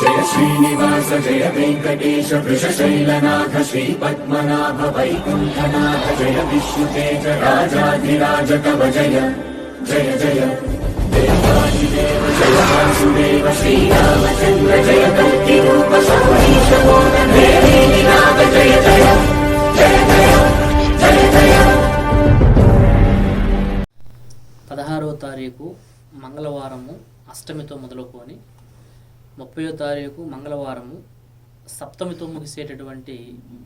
జయ శ్రీనివాస జయ వెంకటేశ వృషశైలనాథ శ్రీ పద్మనాభ వైకుంఠనాథ జయ విష్ణుతేజ రాజాధిరాజ కవ జయ జయ జయ. దేవాదిదేవ జయ వాసుదేవ శ్రీరామచంద్ర జయ కల్కి రూప సౌరీశ నాథ జయ జయ జయ జయ జయ జయ పదహారవ తారీఖు మంగళవారము అష్టమితో మొదలుకొని ముప్పయో తారీఖు మంగళవారము సప్తమితో ముగిసేటటువంటి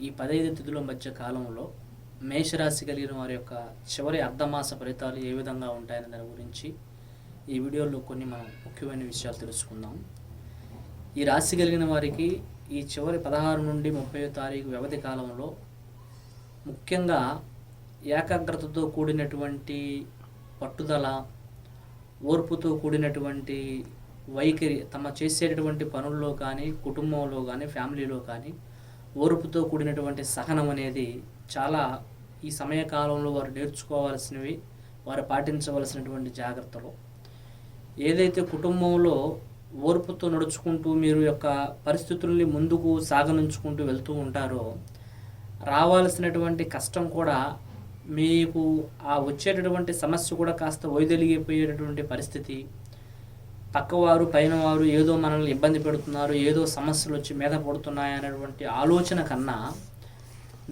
ఈ పదహైదు తిథుల మధ్య కాలంలో మేషరాశి కలిగిన వారి యొక్క చివరి అర్ధమాస ఫలితాలు ఏ విధంగా ఉంటాయనే దాని గురించి ఈ వీడియోలో కొన్ని మనం ముఖ్యమైన విషయాలు తెలుసుకుందాం. ఈ రాశి కలిగిన వారికి ఈ చివరి పదహారు నుండి ముప్పై తారీఖు వ్యవధి కాలంలో ముఖ్యంగా ఏకాగ్రతతో కూడినటువంటి పట్టుదల ఓర్పుతో కూడినటువంటి వైఖరి తమ చేసేటటువంటి పనుల్లో కానీ కుటుంబంలో కానీ ఫ్యామిలీలో కానీ ఓర్పుతో కూడినటువంటి సహనం అనేది చాలా ఈ సమయకాలంలో వారు నేర్చుకోవాల్సినవి వారు పాటించవలసినటువంటి జాగ్రత్తలు. ఏదైతే కుటుంబంలో ఓర్పుతో నడుచుకుంటూ మీరు యొక్క పరిస్థితుల్ని ముందుకు సాగనుంచుకుంటూ వెళ్తూ ఉంటారో రావాల్సినటువంటి కష్టం కూడా మీకు ఆ వచ్చేటటువంటి సమస్య కూడా కాస్త వైదొలిగిపోయేటటువంటి పరిస్థితి పక్కవారు పైన వారు ఏదో మనల్ని ఇబ్బంది పెడుతున్నారు ఏదో సమస్యలు వచ్చి మీద పడుతున్నాయి అనేటువంటి ఆలోచన కన్నా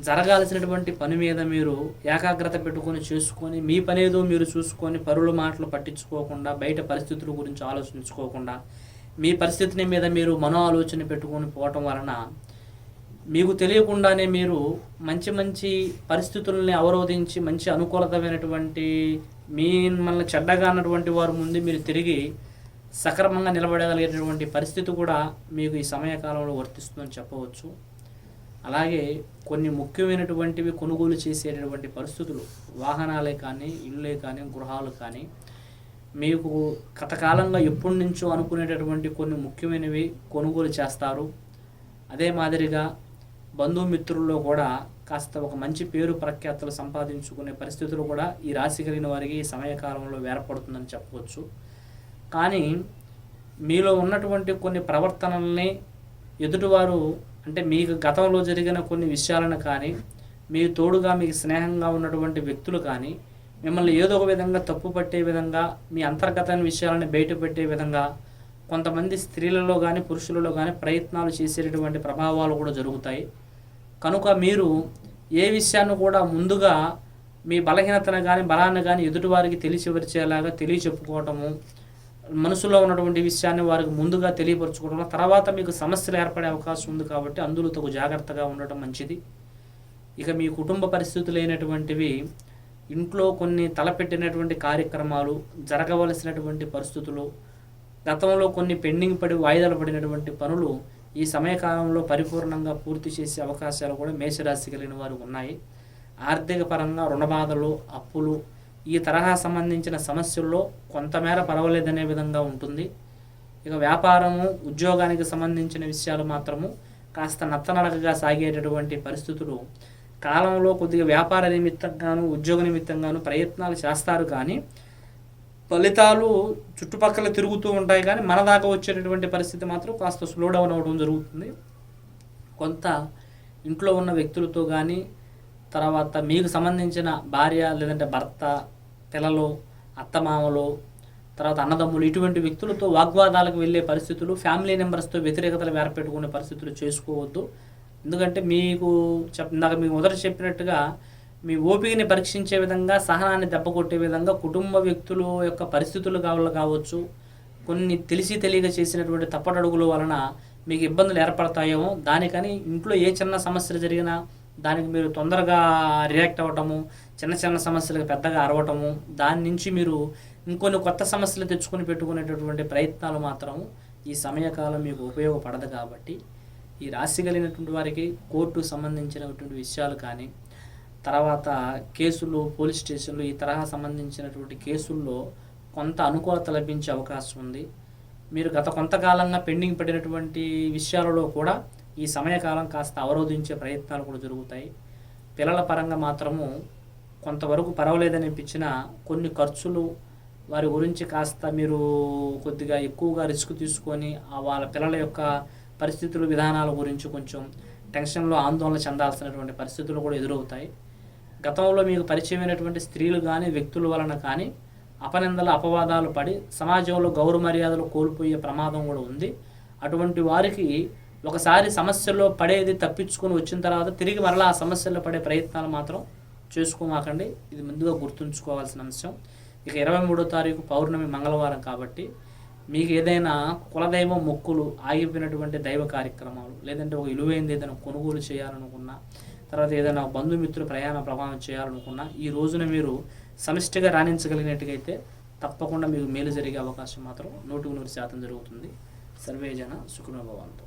జరగాల్సినటువంటి పని మీద మీరు ఏకాగ్రత పెట్టుకొని చేసుకొని మీ పని ఏదో మీరు చూసుకొని పరుల మాటలు పట్టించుకోకుండా బయట పరిస్థితుల గురించి ఆలోచించుకోకుండా మీ పరిస్థితిని మీద మీరు మనో ఆలోచన పెట్టుకొని పోవటం వలన మీకు తెలియకుండానే మీరు మంచి మంచి పరిస్థితుల్ని అవరోధించి మంచి అనుకూలతమైనటువంటి మిమ్మల్ని చెడ్డగా అన్నటువంటి వారు ముందు మీరు తిరిగి సక్రమంగా నిలబడగలిగేటటువంటి పరిస్థితి కూడా మీకు ఈ సమయకాలంలో వర్తిస్తుందని చెప్పవచ్చు. అలాగే కొన్ని ముఖ్యమైనటువంటివి కొనుగోలు చేసేటటువంటి పరిస్థితులు వాహనాలే కానీ ఇళ్ళే కానీ గృహాలు కానీ మీకు గతకాలంగా ఎప్పటి నుంచో అనుకునేటటువంటి కొన్ని ముఖ్యమైనవి కొనుగోలు చేస్తారు. అదే మాదిరిగా బంధుమిత్రుల్లో కూడా కాస్త ఒక మంచి పేరు ప్రఖ్యాతలు సంపాదించుకునే పరిస్థితులు కూడా ఈ రాశి కలిగిన వారికి ఈ సమయకాలంలో ఏర్పడుతుందని చెప్పవచ్చు. కానీ మీలో ఉన్నటువంటి కొన్ని ప్రవర్తనల్ని ఎదుటివారు అంటే మీకు గతంలో జరిగిన కొన్ని విషయాలను కానీ మీ తోడుగా మీకు స్నేహంగా ఉన్నటువంటి వ్యక్తులు కానీ మిమ్మల్ని ఏదో ఒక విధంగా తప్పు పట్టే విధంగా మీ అంతర్గత విషయాలను బయటపెట్టే విధంగా కొంతమంది స్త్రీలలో కానీ పురుషులలో కానీ ప్రయత్నాలు చేసేటటువంటి ప్రభావాలు కూడా జరుగుతాయి. కనుక మీరు ఏ విషయాన్ని కూడా ముందుగా మీ బలహీనతను కానీ బలాన్ని కానీ ఎదుటివారికి తెలిసివరిచేలాగా తెలియచెప్పుకోవటము మనసులో ఉన్నటువంటి విషయాన్ని వారికి ముందుగా తెలియపరచుకోవడం తర్వాత మీకు సమస్యలు ఏర్పడే అవకాశం ఉంది కాబట్టి అందులో తగు జాగ్రత్తగా ఉండటం మంచిది. ఇక మీ కుటుంబ పరిస్థితులు అయినటువంటివి ఇంట్లో కొన్ని తలపెట్టినటువంటి కార్యక్రమాలు జరగవలసినటువంటి పరిస్థితులు గతంలో కొన్ని పెండింగ్ పడి వాయిదాలు పడినటువంటి పనులు ఈ సమయకాలంలో పరిపూర్ణంగా పూర్తి చేసే అవకాశాలు కూడా మేషరాశి కలిగిన వారు ఉన్నాయి. ఆర్థిక పరంగా రుణబాధలు అప్పులు ఈ తరహా సంబంధించిన సమస్యల్లో కొంతమేర పర్వాలేదనే విధంగా ఉంటుంది. ఇక వ్యాపారము ఉద్యోగానికి సంబంధించిన విషయాలు మాత్రము కాస్త నత్తనడకగా సాగేటటువంటి పరిస్థితులు కాలంలో కొద్దిగా వ్యాపార నిమిత్తంగాను ఉద్యోగ నిమిత్తంగాను ప్రయత్నాలు చేస్తారు కానీ ఫలితాలు చుట్టుపక్కల తిరుగుతూ ఉంటాయి కానీ మన దాకా వచ్చేటటువంటి పరిస్థితి మాత్రం కాస్త స్లో డౌన్ అవ్వడం జరుగుతుంది. కొంత ఇంట్లో ఉన్న వ్యక్తులతో కానీ తర్వాత మీకు సంబంధించిన భార్య లేదంటే భర్త పిల్లలు అత్తమామలు తర్వాత అన్నదమ్ములు ఇటువంటి వ్యక్తులతో వాగ్వాదాలకు వెళ్ళే పరిస్థితులు ఫ్యామిలీ మెంబర్స్తో వ్యతిరేకతలు ఏర్పెట్టుకునే పరిస్థితులు చేసుకోవద్దు. ఎందుకంటే మీకు చెప్ ఇందాక మీకు మొదట చెప్పినట్టుగా మీ ఓపికని పరీక్షించే విధంగా సహనాన్ని దెబ్బకొట్టే విధంగా కుటుంబ వ్యక్తుల యొక్క పరిస్థితులు కావాలి కావచ్చు. కొన్ని తెలిసి తెలియక చేసినటువంటి తప్పటడుగుల వలన మీకు ఇబ్బందులు ఏర్పడతాయేమో. దానికని ఇంట్లో ఏ చిన్న సమస్యలు జరిగినా దానికి మీరు తొందరగా రియాక్ట్ అవ్వటము చిన్న చిన్న సమస్యలకు పెద్దగా అరవటము దాని నుంచి మీరు ఇంకొన్ని కొత్త సమస్యలు తెచ్చుకొని పెట్టుకునేటటువంటి ప్రయత్నాలు మాత్రం ఈ సమయకాలం మీకు ఉపయోగపడదు కాబట్టి ఈ రాశి కలిగినటువంటి వారికి కోర్టు సంబంధించినటువంటి విషయాలు కానీ తర్వాత కేసులు పోలీస్ స్టేషన్లు ఈ తరహా సంబంధించినటువంటి కేసుల్లో కొంత అనుకూలత లభించే అవకాశం ఉంది. మీరు గత కొంతకాలంగా పెండింగ్ పడినటువంటి విషయాలలో కూడా ఈ సమయకాలం కాస్త అవరోధించే ప్రయత్నాలు కూడా జరుగుతాయి. పిల్లల పరంగా మాత్రము కొంతవరకు పర్వాలేదనిపించిన కొన్ని ఖర్చులు వారి గురించి కాస్త మీరు కొద్దిగా ఎక్కువగా రిస్క్ తీసుకొని వాళ్ళ పిల్లల యొక్క పరిస్థితులు విధానాల గురించి కొంచెం టెన్షన్లో ఆందోళన చెందాల్సినటువంటి పరిస్థితులు కూడా ఎదురవుతాయి. గతంలో మీకు పరిచయమైనటువంటి స్త్రీలు కానీ వ్యక్తుల వలన కానీ అపనిందల అపవాదాలు పడి సమాజంలో గౌరవ మర్యాదలు కోల్పోయే ప్రమాదం కూడా ఉంది. అటువంటి వారికి ఒకసారి సమస్యల్లో పడేది తప్పించుకొని వచ్చిన తర్వాత తిరిగి మరలా ఆ సమస్యల్లో పడే ప్రయత్నాలు మాత్రం చేసుకోమాకండి. ఇది ముందుగా గుర్తుంచుకోవాల్సిన అంశం. ఇక ఇరవై మూడో తారీఖు పౌర్ణమి మంగళవారం కాబట్టి మీకు ఏదైనా కులదైవ మొక్కులు ఆగిపోయినటువంటి దైవ కార్యక్రమాలు లేదంటే ఒక విలువైంది ఏదైనా కొనుగోలు చేయాలనుకున్నా తర్వాత ఏదైనా బంధుమిత్రులు ప్రయాణ ప్రభావం చేయాలనుకున్నా ఈ రోజున మీరు సమిష్టిగా రాణించగలిగినట్టుగైతే తప్పకుండా మీకు మేలు జరిగే అవకాశం మాత్రం నూటికి నూరు శాతం జరుగుతుంది. సర్వేజన సుఖనుభవంతో.